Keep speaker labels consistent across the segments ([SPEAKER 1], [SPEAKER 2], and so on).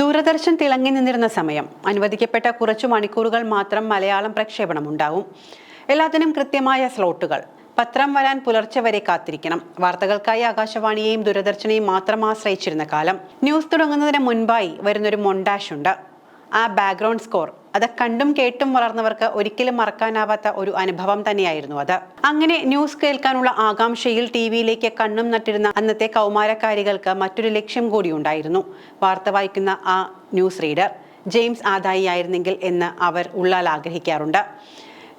[SPEAKER 1] ദൂരദർശൻ തിളങ്ങി നിന്നിരുന്ന സമയം. അനുവദിക്കപ്പെട്ട കുറച്ചു മണിക്കൂറുകൾ മാത്രം മലയാളം പ്രക്ഷേപണം ഉണ്ടാവും. എല്ലാത്തിനും കൃത്യമായ സ്ലോട്ടുകൾ. പത്രം വരാൻ പുലർച്ചെ വരെ കാത്തിരിക്കണം. വാർത്തകൾക്കായി ആകാശവാണിയെയും ദൂരദർശനെയും മാത്രം ആശ്രയിച്ചിരുന്ന കാലം. ന്യൂസ് തുടങ്ങുന്നതിന് മുൻപായി വരുന്നൊരു മൊണ്ടാഷ് ഉണ്ട്. ആ ബാക്ക്ഗ്രൗണ്ട് സ്കോർ അത് കണ്ടും കേട്ടും വളർന്നവർക്ക് ഒരിക്കലും മറക്കാനാവാത്ത ഒരു അനുഭവം തന്നെയായിരുന്നു അത്. അങ്ങനെ ന്യൂസ് കേൾക്കാനുള്ള ആകാംക്ഷയിൽ ടി വിയിലേക്ക് കണ്ണും നട്ടിരുന്ന അന്നത്തെ കൗമാരക്കാരികൾക്ക് മറ്റൊരു ലക്ഷ്യം കൂടി ഉണ്ടായിരുന്നു. വാർത്ത വായിക്കുന്ന ആ ന്യൂസ് റീഡർ ജെയിംസ് ആദായി ആയിരുന്നെങ്കിൽ എന്ന് അവർ ഉള്ളാൽ ആഗ്രഹിക്കാറുണ്ട്.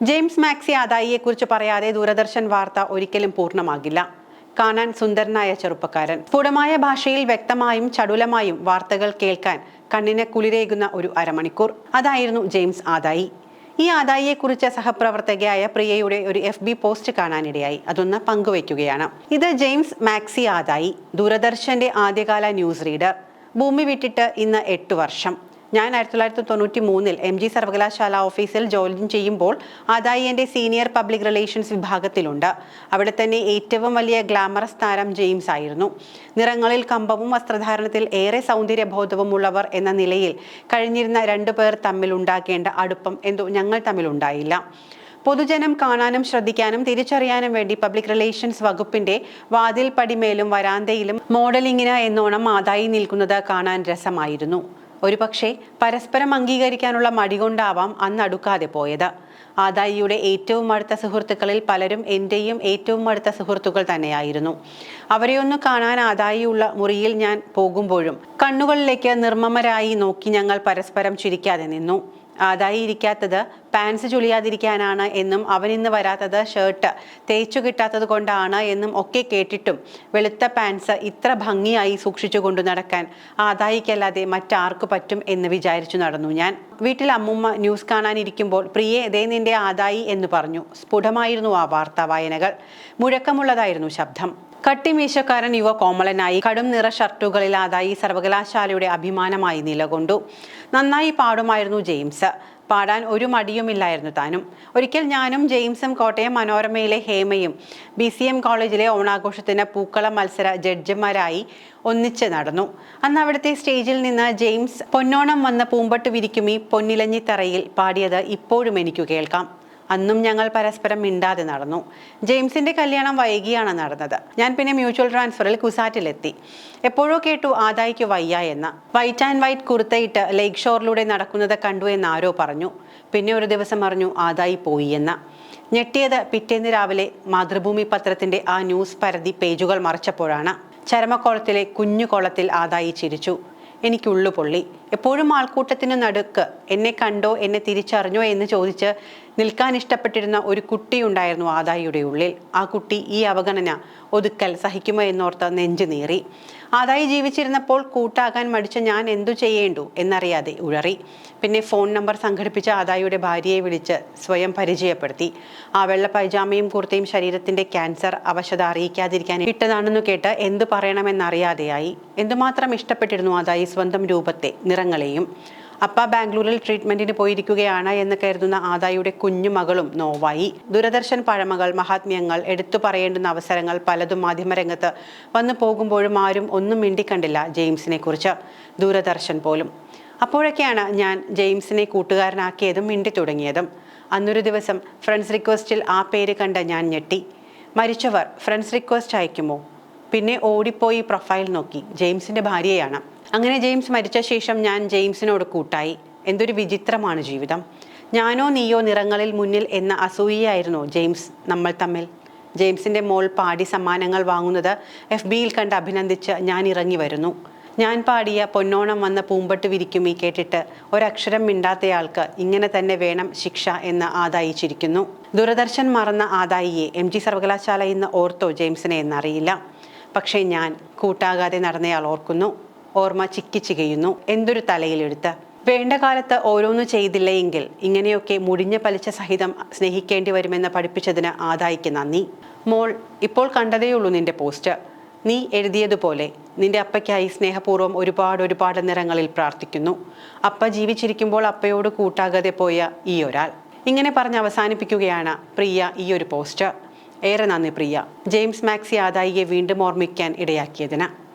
[SPEAKER 1] ജെയിംസ് മാക്സി ആദായിയെക്കുറിച്ച് പറയാതെ ദൂരദർശൻ വാർത്ത ഒരിക്കലും പൂർണമാകില്ല. കാണാൻ സുന്ദരനായ ചെറുപ്പക്കാരൻ. സ്ഫുടമായ ഭാഷയിൽ വ്യക്തമായും ചടുലമായും വാർത്തകൾ കേൾക്കാൻ കണ്ണിനെ കുളിരേകുന്ന ഒരു അരമണിക്കൂർ. അതായിരുന്നു ജെയിംസ് ആദായി. ഈ ആദായിയെക്കുറിച്ച് സഹപ്രവർത്തകയായ പ്രിയയുടെ ഒരു എഫ് ബി പോസ്റ്റ് കാണാനിടയായി. അതൊന്ന് പങ്കുവയ്ക്കുകയാണ്. ഇത് ജെയിംസ് മാക്സി ആദായി ദൂരദർശന്റെ ആദ്യകാല ന്യൂസ് റീഡർ. ഭൂമി വിട്ടിട്ട് ഇന്ന് എട്ട് വർഷം. ഞാൻ ആയിരത്തി തൊള്ളായിരത്തി തൊണ്ണൂറ്റി മൂന്നിൽ എം ജി സർവകലാശാല ഓഫീസിൽ ജോലി ചെയ്യുമ്പോൾ അതായി എന്റെ സീനിയർ പബ്ലിക് റിലേഷൻസ് വിഭാഗത്തിലുണ്ട്. അവിടെ തന്നെ ഏറ്റവും വലിയ ഗ്ലാമറസ് താരം ജെയിംസ് ആയിരുന്നു. നിറങ്ങളിൽ കമ്പവും വസ്ത്രധാരണത്തിൽ ഏറെ സൗന്ദര്യബോധവുമുള്ളവർ എന്ന നിലയിൽ കഴിഞ്ഞിരുന്ന രണ്ടു പേർ തമ്മിൽ ഉണ്ടാക്കേണ്ട അടുപ്പം എന്തോ ഞങ്ങൾ തമ്മിലുണ്ടായില്ല. പൊതുജനം കാണാനും ശ്രദ്ധിക്കാനും തിരിച്ചറിയാനും വേണ്ടി പബ്ലിക് റിലേഷൻസ് വകുപ്പിന്റെ വാതിൽ പടിമേലും വരാന്തയിലും മോഡലിങ്ങിന് എന്നോണം ആദായി നിൽക്കുന്നത് കാണാൻ രസമായിരുന്നു. ഒരുപക്ഷെ പരസ്പരം അംഗീകരിക്കാനുള്ള മടി കൊണ്ടാവാം അന്ന് അടുക്കാതെ പോയത്. ആദായിയുടെ ഏറ്റവും അടുത്ത സുഹൃത്തുക്കളിൽ പലരും എന്റെയും ഏറ്റവും അടുത്ത സുഹൃത്തുക്കൾ തന്നെയായിരുന്നു. അവരെയൊന്ന് കാണാൻ ആദായിയുള്ള മുറിയിൽ ഞാൻ പോകുമ്പോഴും കണ്ണുകളിലേക്ക് നിർമ്മമരായി നോക്കി ഞങ്ങൾ പരസ്പരം ചിരിക്കാതെ നിന്നു. ആദായി ഇരിക്കാത്തത് പാൻസ് ചുളിയാതിരിക്കാനാണ് എന്നും അവൻ ഇന്ന് വരാത്തത് ഷർട്ട് തേച്ചു കിട്ടാത്തത് കൊണ്ടാണ് എന്നും ഒക്കെ കേട്ടിട്ടും വെളുത്ത പാൻസ് ഇത്ര ഭംഗിയായി സൂക്ഷിച്ചു കൊണ്ടു നടക്കാൻ ആദായിക്കല്ലാതെ മറ്റാർക്ക് പറ്റും എന്ന് വിചാരിച്ചു നടന്നു ഞാൻ. വീട്ടിൽ അമ്മുമ്മ ന്യൂസ് കാണാനിരിക്കുമ്പോൾ പ്രിയെ ദേ നിന്റെ ആദായി എന്ന് പറഞ്ഞു. സ്ഫുടമായിരുന്നു ആ വാർത്താ വായനകൾ. മുഴക്കമുള്ളതായിരുന്നു ശബ്ദം. കട്ടിമീശക്കാരൻ യുവ കോമളനായി കടും നിറ ഷർട്ടുകളിൽ ആദായി സർവകലാശാലയുടെ അഭിമാനമായി നിലകൊണ്ടു. നന്നായി പാടുമായിരുന്നു ജെയിംസ്. പാടാൻ ഒരു മടിയുമില്ലായിരുന്നു താനും. ഒരിക്കൽ ഞാനും ജെയിംസും കോട്ടയം മനോരമയിലെ ഹേമയും ബി സി എം കോളേജിലെ ഓണാഘോഷത്തിന് പൂക്കളം മത്സര ജഡ്ജിമാരായി ഒന്നിച്ച് നടന്നു. അന്ന് അവിടുത്തെ സ്റ്റേജിൽ നിന്ന് ജെയിംസ് പൊന്നോണം വന്ന പൂമ്പട്ട് വിരിക്കുമി പൊന്നിലഞ്ഞിത്തറയിൽ പാടിയത് ഇപ്പോഴും എനിക്ക് കേൾക്കാം. അന്നും ഞങ്ങൾ പരസ്പരം മിണ്ടാതെ നടന്നു. ജെയിംസിന്റെ കല്യാണം വൈകിയാണ് നടന്നത്. ഞാൻ പിന്നെ മ്യൂച്വൽ ട്രാൻസ്ഫറിൽ കുസാറ്റിലെത്തി. എപ്പോഴോ കേട്ടു ആദായിക്ക് വയ്യ എന്ന്. വൈറ്റ് ആൻഡ് വൈറ്റ് കുർത്തയിട്ട് ലേക്ക് ഷോറിലൂടെ നടക്കുന്നത് കണ്ടു എന്ന് ആരോ പറഞ്ഞു. പിന്നെ ഒരു ദിവസം അറിഞ്ഞു ആദായി പോയി എന്ന. ഞെട്ടിയത് പിറ്റേന്ന് രാവിലെ മാതൃഭൂമി പത്രത്തിന്റെ ആ ന്യൂസ് പരതി പേജുകൾ മറിച്ചപ്പോഴാണ്. ചരമക്കോളത്തിലെ കുഞ്ഞു കോളത്തിൽ ആദായി ചിരിച്ചു. എനിക്കുള്ളു പൊള്ളി. എപ്പോഴും ആൾക്കൂട്ടത്തിന് നടുക്ക്. എന്നെ കണ്ടോ എന്നെ തിരിച്ചറിഞ്ഞോ എന്ന് ചോദിച്ച് നിൽക്കാൻ ഇഷ്ടപ്പെട്ടിരുന്ന ഒരു കുട്ടിയുണ്ടായിരുന്നു ആദായിയുടെ ഉള്ളിൽ. ആ കുട്ടി ഈ അവഗണന ഒതുക്കൽ സഹിക്കുമോ എന്നോർത്ത് നെഞ്ചു നീറി. ആദായി ജീവിച്ചിരുന്നപ്പോൾ കൂട്ടാകാൻ മടിച്ച ഞാൻ എന്തു ചെയ്യേണ്ടു എന്നറിയാതെ ഉഴറി. പിന്നെ ഫോൺ നമ്പർ സംഘടിപ്പിച്ച ആദായിയുടെ ഭാര്യയെ വിളിച്ച് സ്വയം പരിചയപ്പെടുത്തി. ആ വെള്ള പൈജാമയും കുർത്തയും ശരീരത്തിന്റെ ക്യാൻസർ അവശത അറിയിക്കാതിരിക്കാൻ ഇട്ടതാണെന്ന് കേട്ട് എന്തു പറയണമെന്നറിയാതെയായി. എന്തുമാത്രം ഇഷ്ടപ്പെട്ടിരുന്നു ആദായി സ്വന്തം രൂപത്തെ നിറങ്ങളെയും. അപ്പ ബാംഗ്ലൂരിൽ ട്രീറ്റ്മെന്റിന് പോയിരിക്കുകയാണ് എന്ന് കരുതുന്ന ആദായിയുടെ കുഞ്ഞു മകളും നോവായി. ദൂരദർശൻ പഴമകൾ മഹാത്മ്യങ്ങൾ എടുത്തു പറയേണ്ടുന്ന അവസരങ്ങൾ പലതും മാധ്യമരംഗത്ത് വന്നു പോകുമ്പോഴും ആരും ഒന്നും മിണ്ടിക്കണ്ടില്ല ജെയിംസിനെ കുറിച്ച് ദൂരദർശൻ പോലും. അപ്പോഴൊക്കെയാണ് ഞാൻ ജെയിംസിനെ കൂട്ടുകാരനാക്കിയതും മിണ്ടി തുടങ്ങിയതും. അന്നൊരു ദിവസം ഫ്രണ്ട്സ് റിക്വസ്റ്റിൽ ആ പേര് കണ്ട ഞാൻ ഞെട്ടി. മരിച്ചവർ ഫ്രണ്ട്സ് റിക്വസ്റ്റ് അയക്കുമോ? പിന്നെ ഓടിപ്പോയി പ്രൊഫൈൽ നോക്കി. ജെയിംസിന്റെ ഭാര്യയാണ് അങ്ങനെ ജെയിംസ് മരിച്ച ശേഷം ഞാൻ ജെയിംസിനോട് കൂട്ടായി. എന്തൊരു വിചിത്രമാണ് ജീവിതം. ഞാനോ നീയോ നിറങ്ങളിൽ മുന്നിൽ എന്ന അസൂയയായിരുന്നു ജെയിംസ് നമ്മൾ തമ്മിൽ. ജെയിംസിന്റെ മോൾ പാടി സമ്മാനങ്ങൾ വാങ്ങുന്നത് എഫ് ബിയിൽ കണ്ട് അഭിനന്ദിച്ച് ഞാൻ ഇറങ്ങി വരുന്നു. ഞാൻ പാടിയ പൊന്നോണം വന്ന പൂമ്പട്ട് വിരിക്കുമീ കേട്ടിട്ട് ഒരക്ഷരം മിണ്ടാത്തയാൾക്ക് ഇങ്ങനെ തന്നെ വേണം ശിക്ഷ എന്ന് ആദായിച്ചിരിക്കുന്നു. ദൂരദർശൻ മറന്ന ആദായിയെ എം ജി സർവകലാശാല ഇന്ന് ഓർത്തോ ജെയിംസിനെ എന്നറിയില്ല. പക്ഷേ ഞാൻ കൂട്ടാകാതെ നടന്നയാൾ ഓർക്കുന്നു. ഓർമ്മ ചിക്കി ചികയുന്നു എന്തൊരു തലയിലെടുത്ത് വേണ്ട കാലത്ത് ഓരോന്നും ചെയ്തില്ല എങ്കിൽ ഇങ്ങനെയൊക്കെ മുടിഞ്ഞ പലിച്ച സഹിതം സ്നേഹിക്കേണ്ടി വരുമെന്ന് പഠിപ്പിച്ചതിന് ആദായിക്ക് നന്ദി. മോൾ ഇപ്പോൾ കണ്ടതേയുള്ളൂ നിന്റെ പോസ്റ്റ്. നീ എഴുതിയതുപോലെ നിന്റെ അപ്പയ്ക്കായി സ്നേഹപൂർവം ഒരുപാട് ഒരുപാട് നിറങ്ങളിൽ പ്രാർത്ഥിക്കുന്നു. അപ്പ ജീവിച്ചിരിക്കുമ്പോൾ അപ്പയോട് കൂട്ടാകാതെ പോയ ഈ ഒരാൾ. ഇങ്ങനെ പറഞ്ഞ് അവസാനിപ്പിക്കുകയാണ് പ്രിയ ഈ ഒരു പോസ്റ്റ്. ഏറെ നന്ദി പ്രിയ. ജെയിംസ് മാക്സി ആദായിയെ വീണ്ടും ഓർമ്മിക്കാൻ ഇടയാക്കിയതിന്.